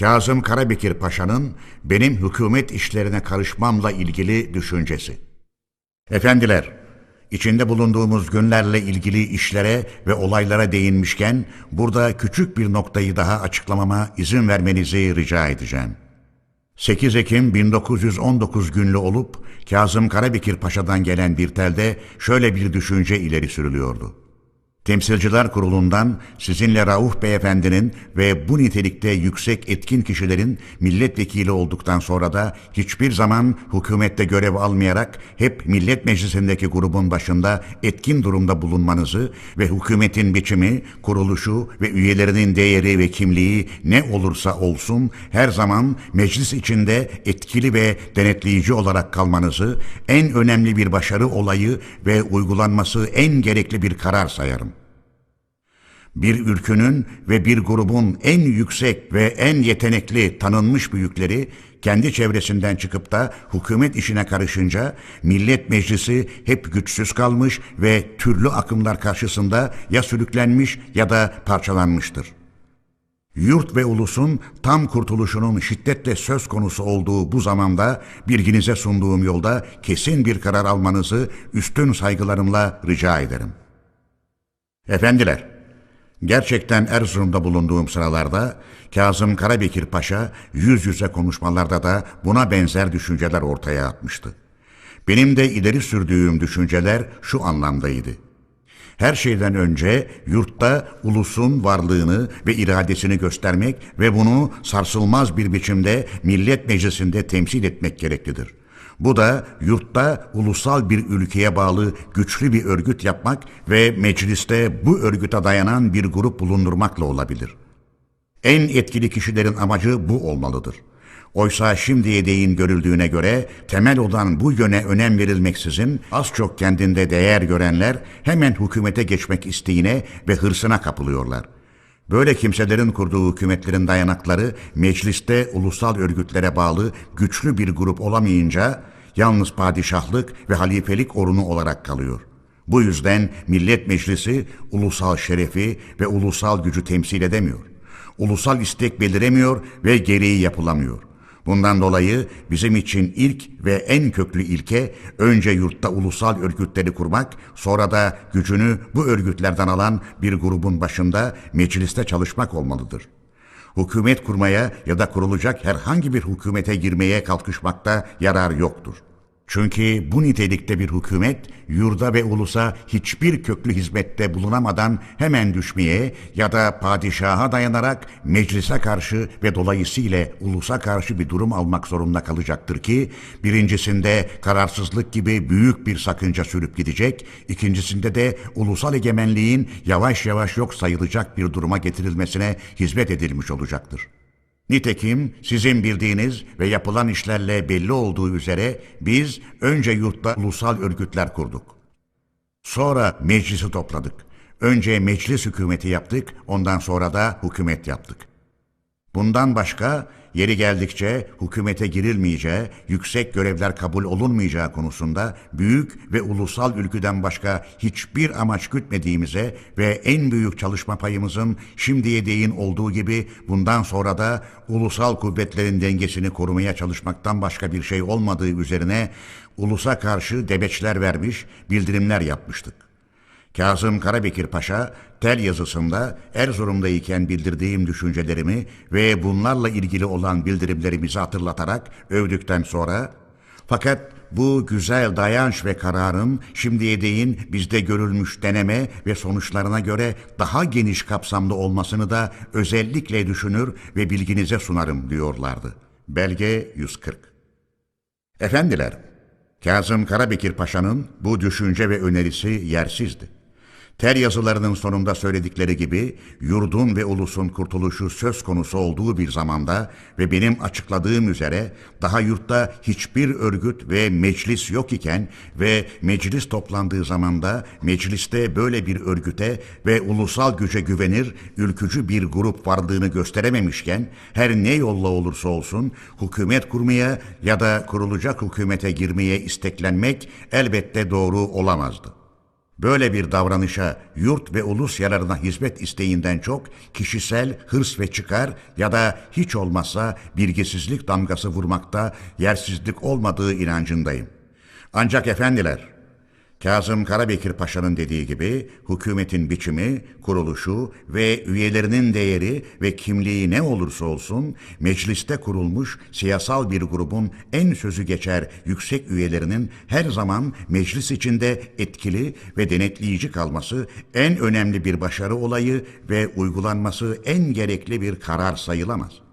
Kazım Karabekir Paşa'nın benim hükümet işlerine karışmamla ilgili düşüncesi. Efendiler, içinde bulunduğumuz günlerle ilgili işlere ve olaylara değinmişken burada küçük bir noktayı daha açıklamama izin vermenizi rica edeceğim. 8 Ekim 1919 günlü olup Kazım Karabekir Paşa'dan gelen bir telde şöyle bir düşünce ileri sürülüyordu. Temsilciler Kurulu'ndan sizinle Rauf Beyefendinin ve bu nitelikte yüksek etkin kişilerin milletvekili olduktan sonra da hiçbir zaman hükümette görev almayarak hep Millet Meclisi'ndeki grubun başında etkin durumda bulunmanızı ve hükümetin biçimi, kuruluşu ve üyelerinin değeri ve kimliği ne olursa olsun her zaman meclis içinde etkili ve denetleyici olarak kalmanızı en önemli bir başarı olayı ve uygulanması en gerekli bir karar sayarım bir ülkünün ve bir grubun en yüksek ve en yetenekli tanınmış büyükleri kendi çevresinden çıkıp da hükümet işine karışınca Millet Meclisi hep güçsüz kalmış ve türlü akımlar karşısında ya sürüklenmiş ya da parçalanmıştır. Yurt ve ulusun tam kurtuluşunun şiddetle söz konusu olduğu bu zamanda bilginize sunduğum yolda kesin bir karar almanızı üstün saygılarımla rica ederim. Efendiler, Gerçekten Erzurum'da bulunduğum sıralarda Kazım Karabekir Paşa yüz yüze konuşmalarda da buna benzer düşünceler ortaya atmıştı. Benim de ileri sürdüğüm düşünceler şu anlamdaydı. Her şeyden önce yurtta ulusun varlığını ve iradesini göstermek ve bunu sarsılmaz bir biçimde millet meclisinde temsil etmek gereklidir. Bu da yurtta ulusal bir ülkeye bağlı güçlü bir örgüt yapmak ve mecliste bu örgüte dayanan bir grup bulundurmakla olabilir. En etkili kişilerin amacı bu olmalıdır. Oysa şimdiye değin görüldüğüne göre temel olan bu yöne önem verilmeksizin az çok kendinde değer görenler hemen hükümete geçmek isteğine ve hırsına kapılıyorlar.'' Böyle kimselerin kurduğu hükümetlerin dayanakları mecliste ulusal örgütlere bağlı güçlü bir grup olamayınca yalnız padişahlık ve halifelik orunu olarak kalıyor. Bu yüzden Millet Meclisi ulusal şerefi ve ulusal gücü temsil edemiyor. Ulusal istek beliremiyor ve gereği yapılamıyor. Bundan dolayı bizim için ilk ve en köklü ilke önce yurtta ulusal örgütleri kurmak, sonra da gücünü bu örgütlerden alan bir grubun başında mecliste çalışmak olmalıdır. Hükümet kurmaya ya da kurulacak herhangi bir hükümete girmeye kalkışmakta yarar yoktur. Çünkü bu nitelikte bir hükümet yurda ve ulusa hiçbir köklü hizmette bulunamadan hemen düşmeye ya da padişaha dayanarak meclise karşı ve dolayısıyla ulusa karşı bir durum almak zorunda kalacaktır ki birincisinde kararsızlık gibi büyük bir sakınca sürüp gidecek, ikincisinde de ulusal egemenliğin yavaş yavaş yok sayılacak bir duruma getirilmesine hizmet edilmiş olacaktır. Nitekim sizin bildiğiniz ve yapılan işlerle belli olduğu üzere biz önce yurtta ulusal örgütler kurduk. Sonra meclisi topladık. Önce meclis hükümeti yaptık, ondan sonra da hükümet yaptık. Bundan başka yeri geldikçe hükümete girilmeyeceği, yüksek görevler kabul olunmayacağı konusunda büyük ve ulusal ülküden başka hiçbir amaç gütmediğimize ve en büyük çalışma payımızın şimdiye değin olduğu gibi bundan sonra da ulusal kuvvetlerin dengesini korumaya çalışmaktan başka bir şey olmadığı üzerine ulusa karşı debeçler vermiş, bildirimler yapmıştık. Kazım Karabekir Paşa tel yazısında Erzurum'dayken bildirdiğim düşüncelerimi ve bunlarla ilgili olan bildirimlerimizi hatırlatarak övdükten sonra fakat bu güzel dayanç ve kararın şimdiye değin bizde görülmüş deneme ve sonuçlarına göre daha geniş kapsamlı olmasını da özellikle düşünür ve bilginize sunarım diyorlardı. Belge 140 Efendiler, Kazım Karabekir Paşa'nın bu düşünce ve önerisi yersizdi. Ter yazılarının sonunda söyledikleri gibi yurdun ve ulusun kurtuluşu söz konusu olduğu bir zamanda ve benim açıkladığım üzere daha yurtta hiçbir örgüt ve meclis yok iken ve meclis toplandığı zamanda mecliste böyle bir örgüte ve ulusal güce güvenir ülkücü bir grup varlığını gösterememişken her ne yolla olursa olsun hükümet kurmaya ya da kurulacak hükümete girmeye isteklenmek elbette doğru olamazdı. Böyle bir davranışa yurt ve ulus yararına hizmet isteğinden çok kişisel hırs ve çıkar ya da hiç olmazsa bilgisizlik damgası vurmakta yersizlik olmadığı inancındayım. Ancak efendiler, Kazım Karabekir Paşa'nın dediği gibi hükümetin biçimi, kuruluşu ve üyelerinin değeri ve kimliği ne olursa olsun mecliste kurulmuş siyasal bir grubun en sözü geçer yüksek üyelerinin her zaman meclis içinde etkili ve denetleyici kalması en önemli bir başarı olayı ve uygulanması en gerekli bir karar sayılamaz.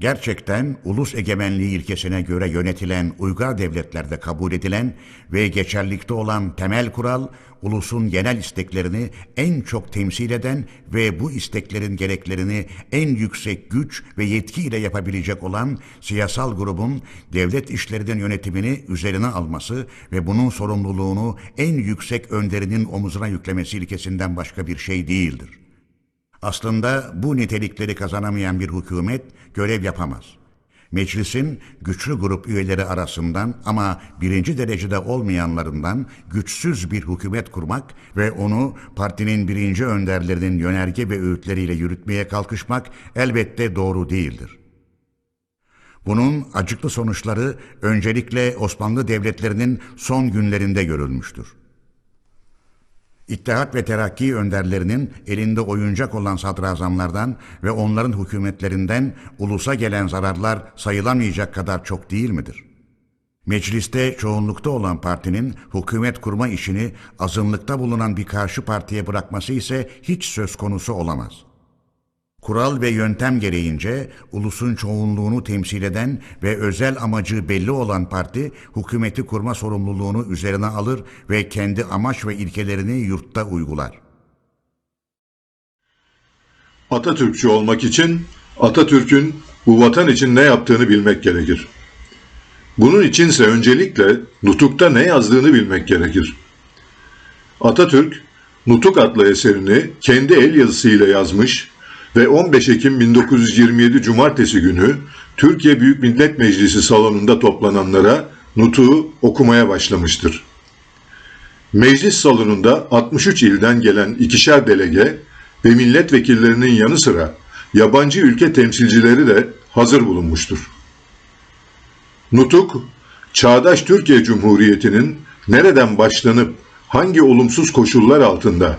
Gerçekten ulus egemenliği ilkesine göre yönetilen uygar devletlerde kabul edilen ve geçerlikte olan temel kural, ulusun genel isteklerini en çok temsil eden ve bu isteklerin gereklerini en yüksek güç ve yetki ile yapabilecek olan siyasal grubun devlet işlerinin yönetimini üzerine alması ve bunun sorumluluğunu en yüksek önderinin omuzuna yüklemesi ilkesinden başka bir şey değildir. Aslında bu nitelikleri kazanamayan bir hükümet görev yapamaz. Meclisin güçlü grup üyeleri arasından ama birinci derecede olmayanlarından güçsüz bir hükümet kurmak ve onu partinin birinci önderlerinin yönerge ve öğütleriyle yürütmeye kalkışmak elbette doğru değildir. Bunun acıklı sonuçları öncelikle Osmanlı devletlerinin son günlerinde görülmüştür. İttihat ve Terakki önderlerinin elinde oyuncak olan sadrazamlardan ve onların hükümetlerinden ulusa gelen zararlar sayılamayacak kadar çok değil midir? Mecliste çoğunlukta olan partinin hükümet kurma işini azınlıkta bulunan bir karşı partiye bırakması ise hiç söz konusu olamaz. Kural ve yöntem gereğince ulusun çoğunluğunu temsil eden ve özel amacı belli olan parti hükümeti kurma sorumluluğunu üzerine alır ve kendi amaç ve ilkelerini yurtta uygular. Atatürkçü olmak için Atatürk'ün bu vatan için ne yaptığını bilmek gerekir. Bunun içinse öncelikle Nutuk'ta ne yazdığını bilmek gerekir. Atatürk, Nutuk adlı eserini kendi el yazısıyla yazmış ve 15 Ekim 1927 Cumartesi günü Türkiye Büyük Millet Meclisi salonunda toplananlara Nutuk'u okumaya başlamıştır. Meclis salonunda 63 ilden gelen ikişer delege ve milletvekillerinin yanı sıra yabancı ülke temsilcileri de hazır bulunmuştur. Nutuk, çağdaş Türkiye Cumhuriyeti'nin nereden başlanıp hangi olumsuz koşullar altında,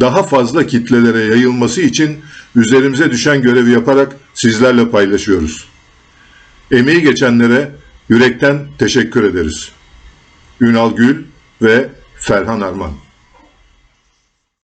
daha fazla kitlelere yayılması için üzerimize düşen görevi yaparak sizlerle paylaşıyoruz. Emeği geçenlere yürekten teşekkür ederiz. Ünal Gül ve Ferhan Arman